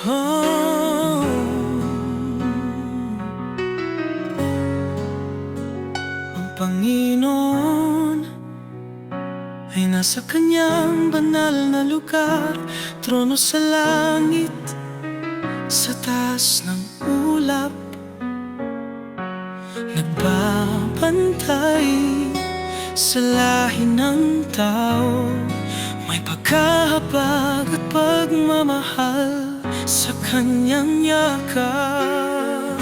Oh. Ang Panginoon ay nasa kanyang banal na lugar Trono sa langit, sa taas ng ulap Nagbabantay sa lahi ng tao May pagkahabag at pagmamahal sa kanyang yakap.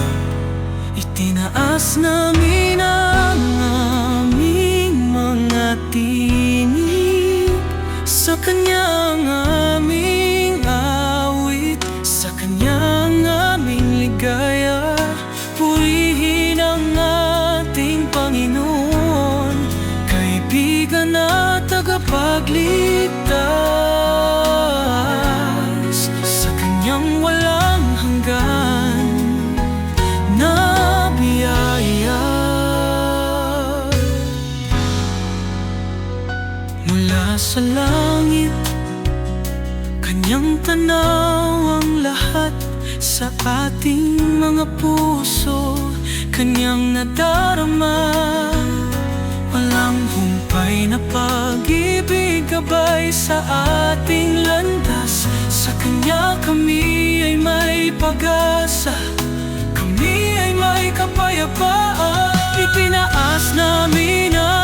Itinaas namin ang aming mga tinig. Sa kanyang aming awit Sa kanyang aming ligaya Purihin ang ating Panginoon. Kaibigan at tagapagligtas Mula sa langit Kanyang tanaw ang lahat. Sa ating mga puso Kanyang nadarama. Walang humpay na pag-ibig Gabay sa ating landas. Sa Kanya kami ay may pag-asa. Kami ay may kapayapaan. Ipinaas namin ang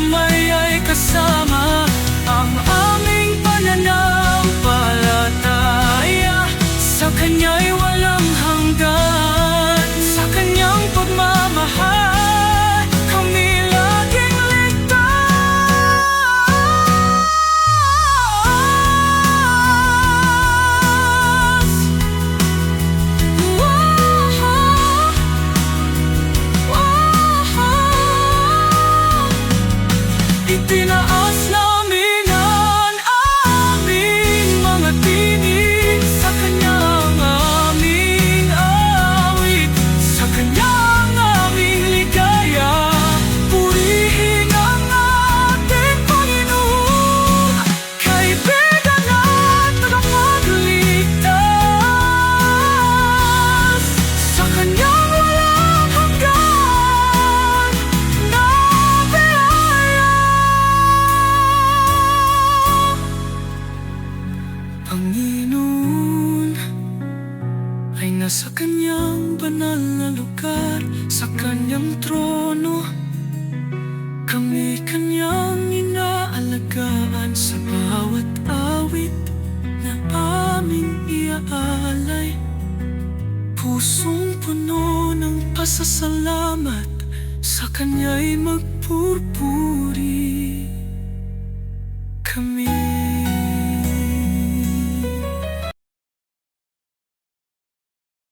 kamay ay kasama Itinaas namin ay nasa kanyang banal na lugar Sa kanyang trono. Kami kanyang inaalagaan Sa bawat awit na aming iaalay. Pusong puno ng pasasalamat Sa kanya'y magpupuri